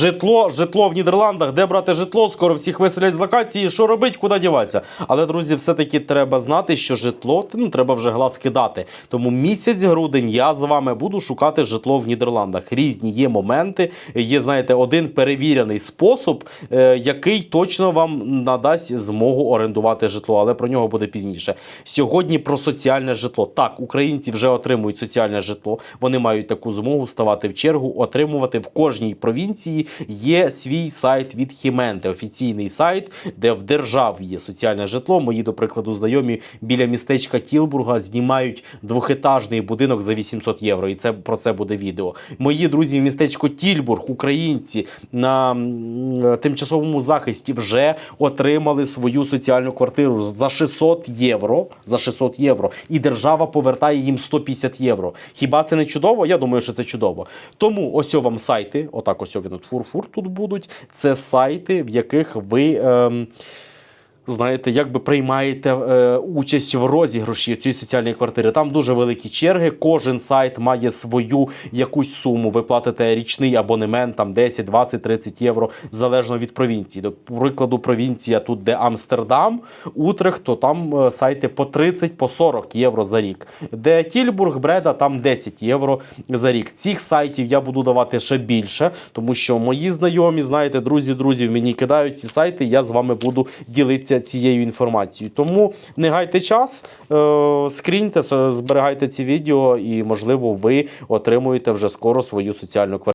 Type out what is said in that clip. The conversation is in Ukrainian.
Житло, житло в Нідерландах, де брати житло, скоро всіх виселять з локації. Що робить, куди діватися? Але, друзі, все-таки треба знати, що житло ну, треба вже глаз кидати. Тому місяць грудень я з вами буду шукати житло в Нідерландах. Різні є моменти. Є, знаєте, один перевірений спосіб, е, який точно вам надасть змогу орендувати житло, але про нього буде пізніше. Сьогодні про соціальне житло. Так, українці вже отримують соціальне житло. Вони мають таку змогу ставати в чергу, отримувати в кожній провінції. Є свій сайт від Хіменте, офіційний сайт, де в державі є соціальне житло. Мої, до прикладу, знайомі біля містечка Тілбурга знімають двохетажний будинок за 800 євро. І це про це буде відео. Мої друзі в містечку Тільбург, українці на тимчасовому захисті вже отримали свою соціальну квартиру за 600 євро. За 600 євро. І держава повертає їм 150 євро. Хіба це не чудово? Я думаю, що це чудово. Тому ось вам сайти, отак ось він от фур-фур тут будуть. Це сайти, в яких ви. Ем, знаєте, як би приймаєте е, участь в розіграші цієї соціальної квартири. Там дуже великі черги. Кожен сайт має свою якусь суму. Ви платите річний абонемент, там 10, 20, 30 євро, залежно від провінції. До прикладу, провінція тут, де Амстердам, Утрехт, то там е, сайти по 30, по 40 євро за рік. Де Тільбург, Бреда, там 10 євро за рік. Цих сайтів я буду давати ще більше, тому що мої знайомі, знаєте, друзі, друзів мені кидають ці сайти. Я з вами буду ділитися цією інформацією. Тому не гайте час, е, скріньте, зберігайте ці відео, і можливо ви отримуєте вже скоро свою соціальну квартиру.